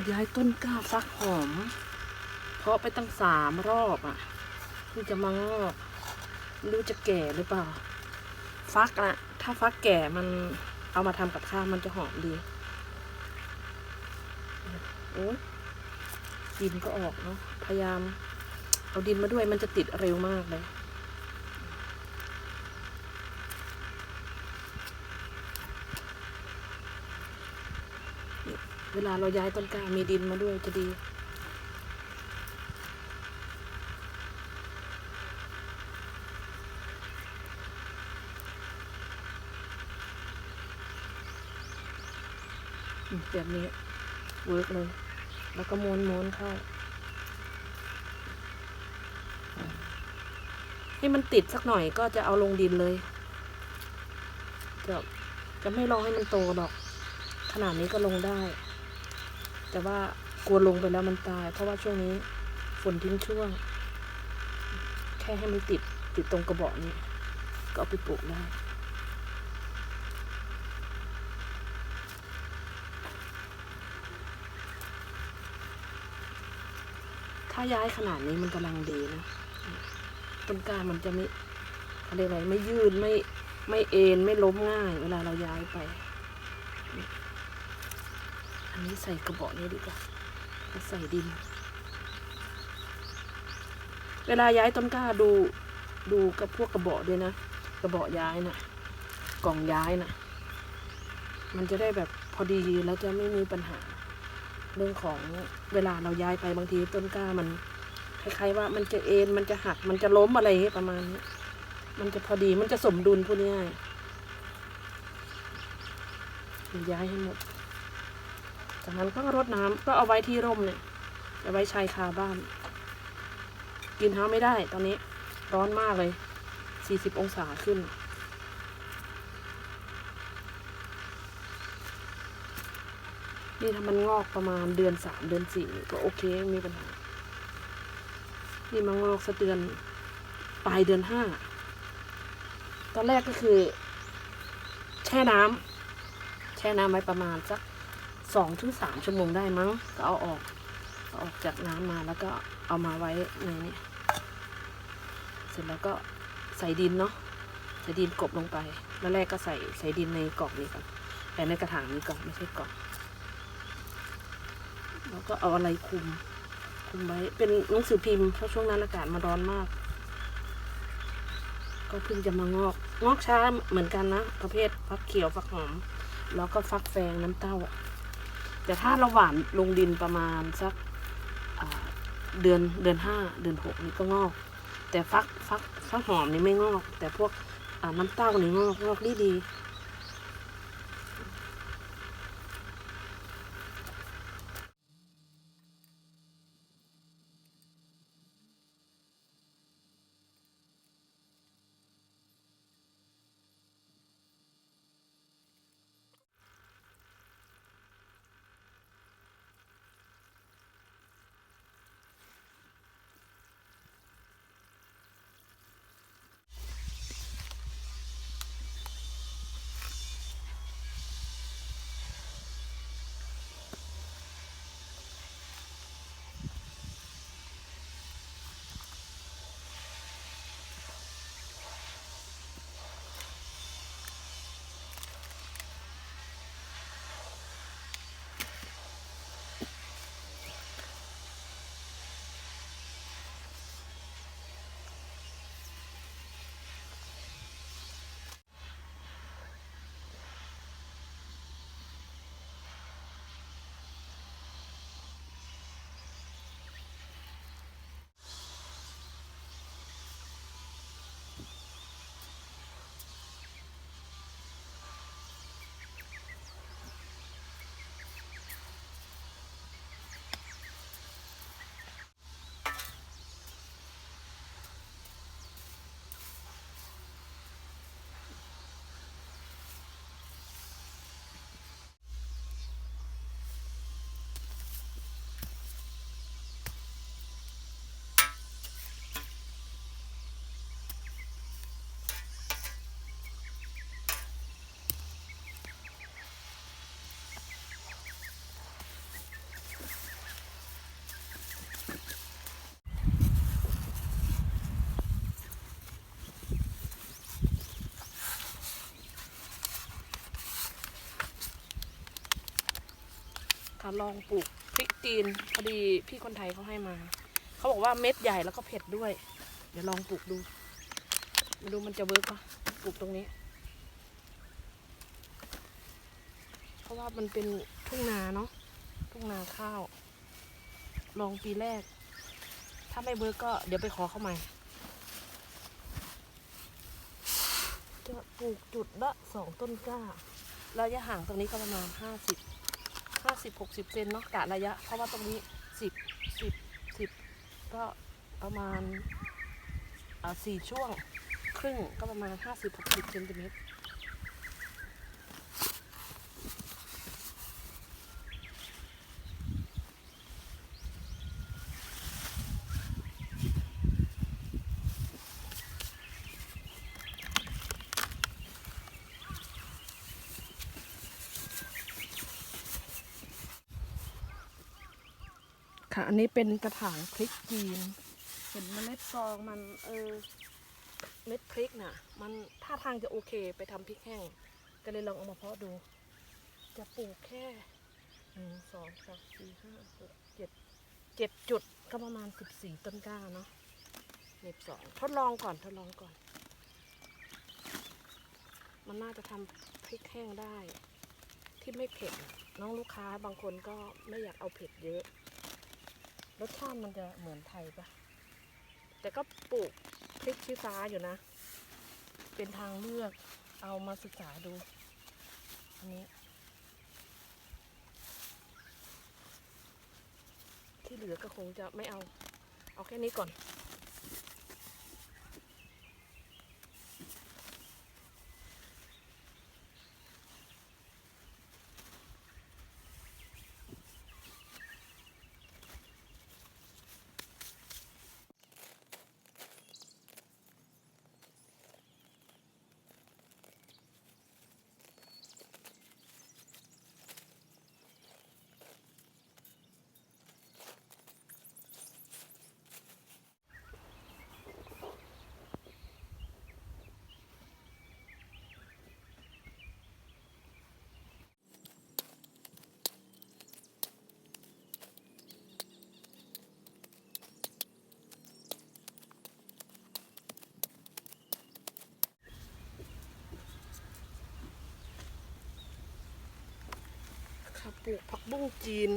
เขาย้ายต้นกล้าฟักหอม เพราะไปตั้งสามรอบอะเพิ่งจะมางอกไม่รู้จะแก่หรือเปล่า ฟักอะถ้าฟักแก่มันเอามาทำกับข้าวมันจะหอมดีโอ้ยดินก็ออกเนาะพยายาม เอาดินมาด้วยมันจะติดเร็วมากเลย วลาเราย้ายต้นกล้ามีดินมาด้วยจะดี แบบนี้เวิร์กเลย แล้วก็ม้วนม้วนเข้าให้มันติดสักหน่อยก็จะเอาลงดินเลย จะจะไม่รอให้มันโตหรอกขนาดนี้ก็ลงได้ แต่ว่ากลัวลงไปแล้วมันตาย เพราะว่าช่วงนี้ฝนทิ้งช่วง แค่ให้มันติดติดตรงกระบอกนี้ ก็เอาไปปลูกได้ถ้าย้ายขนาดนี้มันกำลังดีนะต้นกล้ามันจะไม่เขาเรียกอะไรไม่ยืดไม่ไม่เอ็นไม่ล้มง่าย เวลาเราย้ายไป นนี้ใส่กระบอกนี้ดีกว่าใส่ดิน เวลาย้ายต้นกล้าดูดูกับพวกกระบอกด้วยนะ กระบอกย้ายนะ่ะ กล่องย้ายนะ่ะ มันจะได้แบบพอดีแล้วจะไม่มีปัญหา เรื่องของเวลาเราย้ายไปบางทีต้นกล้ามันคล้ายๆว่ามันจะเอ็นมันจะหักมันจะล้มอะไรประมาณนี้มันจะพอดีมันจะสมดุลพูดง่ายๆย้ายให้หมด จากนั้นก็รดน้ำก็เอาไว้ที่ร่มเนี่ยเอาไว้ชายคาบ้านกินเท้าไม่ได้ตอนนี้ร้อนมากเลยสี่สิบองศาขึ้น นี่ถ้ามันงอกประมาณเดือนสามเดือนสี่ก็โอเคไม่มีปัญหา นี่มันงอกสักเดือนปลายเดือนห้าตอนแรกก็คือ แช่น้ำแช่น้ำไว้ประมาณสัก สองถึงสามชั่วโมงได้มั้งก็เอาออกเอาออกจากน้ำมาแล้วก็เอามาไว้ในนี้เสร็จแล้วก็ใส่ดินเนาะใส่ดินกบลงไป แล้วแรกก็ใส่ใส่ดินในกล่องนี้ก่อนแต่ในกระถางนี้ก่อนไม่ใช่กล่องแล้วก็เอาอะไรคุมคุมไว้เป็นหนังสือพิมพ์เพราะช่วงนั้นอากาศมาร้อนมาก ก็เพิ่งจะมางอก งอกช้าเหมือนกันนะ ประเภทฟักเขียวฟักหอม แล้วก็ฟักแฟงน้ำเต้าอะ แต่ถ้าเราหว่านลงดินประมาณสักเดือนเดือนห้าเดือนหกนี่ก็งอก แต่ฟักฟักฟักหอมนี่ไม่งอก แต่พวกน้ำเต้านี่งอกงอกดีดี ค่ะลองปลูกพริกจีนพอดีพี่คนไทยเขาให้มา เขาบอกว่าเม็ดใหญ่แล้วก็เผ็ดด้วย เดี๋ยวลองปลูกดูมาดูมันจะเวิร์กปะปลูกตรงนี้ เพราะว่ามันเป็นทุ่งนาเนาะทุ่งนาข้าว ลองปีแรก ถ้าไม่เวิร์กก็เดี๋ยวไปขอเข้าใหม่จะปลูกจุดละสองต้นกล้าระยะห่างตรงนี้ก็ประมาณห้าสิบ ห้าสิบหกสิบเซนเนาะกะระยะ เพราะว่าตรงนี้สิบสิบสิบก็ประมาณอ่าสี่ช่วงครึ่งก็ประมาณห้าสิบหกสิบเซนติเมตร อันนี้เป็นกระถางพริกจีน เห็นเมล็ดซองมันเออเม็ดพริกน่ะ มันท่าทางจะโอเคไปทำพริกแห้ง ก็เลยลองเอามาเพาะดู จะปลูกแค่หนึ่งสองสามสี่ห้าหกเจ็ดเจ็ดจุดก็ประมาณสิบสี่ต้นกล้าเนาะเน็บสองทดลองก่อนทดลองก่อน มันน่าจะทำพริกแห้งได้ ที่ไม่เผ็ดน้องลูกค้าบางคนก็ไม่อยากเอาเผ็ดเยอะ รสชาติมันจะเหมือนไทยปะแต่ก็ปลูกพริกชี้ฟ้าอยู่นะ เป็นทางเลือกเอามาศึกษาดู อันนี้ ที่เหลือก็คงจะไม่เอา เอาแค่นี้ก่อน ค่ะปลูกผักบุ้งจีน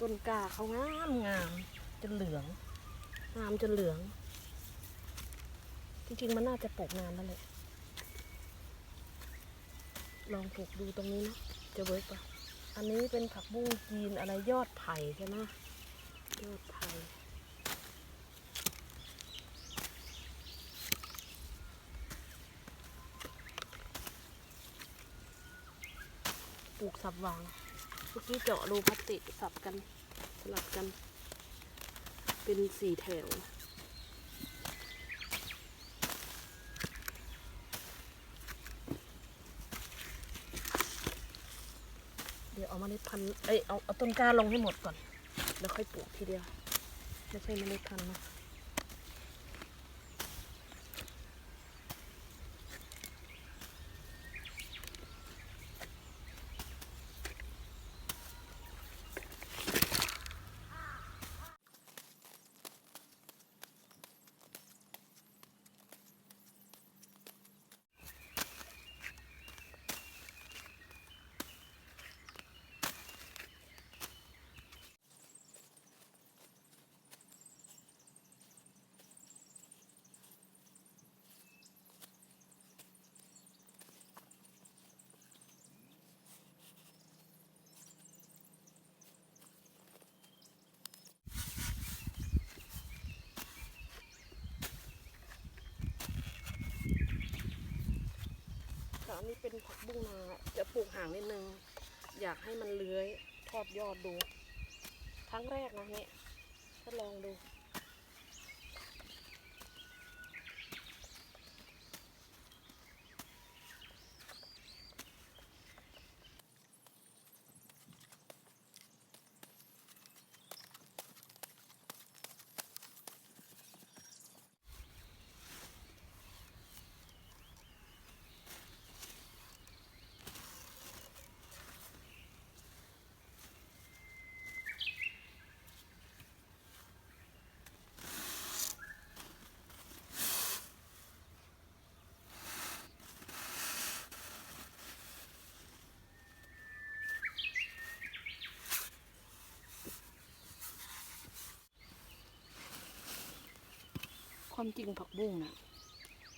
ต้นกาเขางามงามจนเหลือง งามจนเหลือง จริงๆมันน่าจะปลูกนานแล้วแหละลองปลูกดูตรงนี้นะจะเวิร์กปะอันนี้เป็นผักบุ้งจีนอะไรยอดไผ่ใช่ไหมยอดไผ่ปลูก สับวางเมื่อกี้เจาะรูพลาสติกสับกันสลับกัน เป็นสี่แถวเดี๋ยวเอาเมล็ดพันธุ์เอ้ยเอาเอาต้นกล้าลงให้หมดก่อน แล้วค่อยปลูกทีเดียว ไม่ใช่เมล็ดพันธุ์นะ อันนี้เป็นผักบุ้งนาจะปลูกห่างนิดนึง อยากให้มันเลื้อยทอดยอดดู ครั้งแรกนะเนี่ยทดลองดู ความจริงผักบุ้งนะ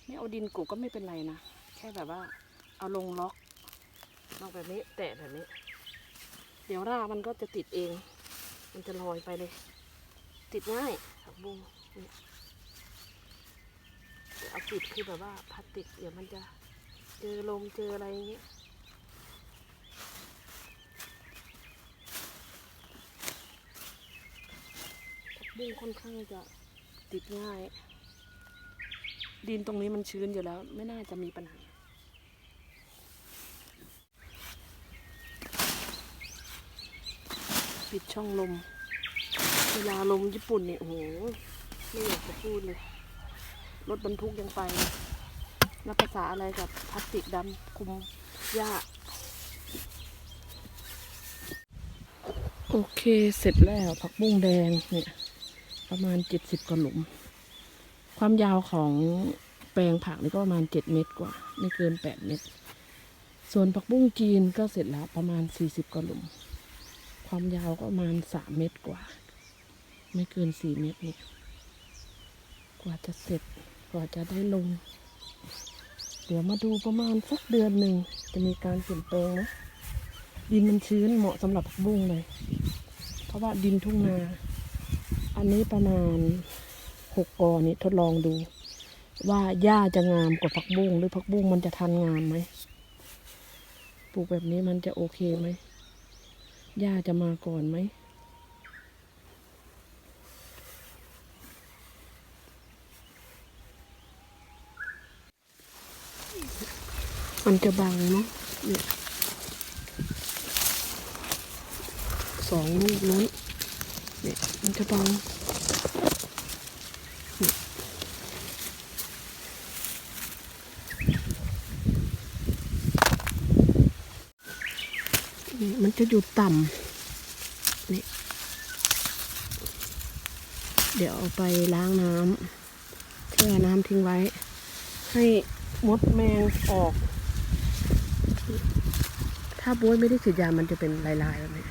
ไม่เอาดินกลบก็ไม่เป็นไรนะ แค่แบบว่า เอาลงล็อกล็อกแบบนี้ แตะแบบนี้ เดี๋ยวรากมันก็จะติดเอง มันจะลอยไปเลย ติดง่ายผักบุ้งเนี่ยเอาติดคือแบบว่าพลาสติกเดี๋ยวมันจะเจอลมเจออะไรอย่างเงี้ยผักบุ้งค่อนข้างจะติดง่าย ดินตรงนี้มันชื้นอยู่แล้ว ไม่น่าจะมีปัญหา ปิดช่องลม เวลาลมญี่ปุ่นเนี่ยโอ้โหไม่อยากจะพูดเลย รถบรรทุกยังไปนับภาษาอะไรกับพลาสติกดำคุมหญ้า โอเคเสร็จแล้วผักบุ้งแดงเนี่ย ประมาณเจ็ดสิบกว่าหลุม ความยาวของแปลงผักนี่ก็ประมาณเจ็ดเมตรกว่า ไม่เกินแปดเมตร ส่วนผักบุ้งจีนก็เสร็จแล้วประมาณสี่สิบกว่าหลุม ความยาวก็ประมาณสามเมตรกว่า ไม่เกินสี่เมตรเนี่ยกว่าจะเสร็จกว่าจะได้ลง เดี๋ยวมาดูประมาณสักเดือนหนึ่งจะมีการเปลี่ยนแปลงนะ ดินมันชื้นเหมาะสำหรับผักบุ้งเลย เพราะว่าดินทุ่งนา อันนี้ประมาณ หกกอนี้ทดลองดู ว่าหญ้าจะงามกว่าผักบุ้งหรือผักบุ้งมันจะทันงามไหมปลูกแบบนี้มันจะโอเคไหมหญ้าจะมาก่อนไหมมันจะบังเนาะเนี่ยสองลูกนู้นเนี่ยมันจะบังเนี่ยนี่มัน จะอยู่ต่ำนี่เดี๋ยวเอาไปล้างน้ำแช่น้ำทิ้งไว้ ให้มดแมงออก ถ้าบ้วยไม่ได้ฉีดยามันจะเป็นลายๆแบบนี้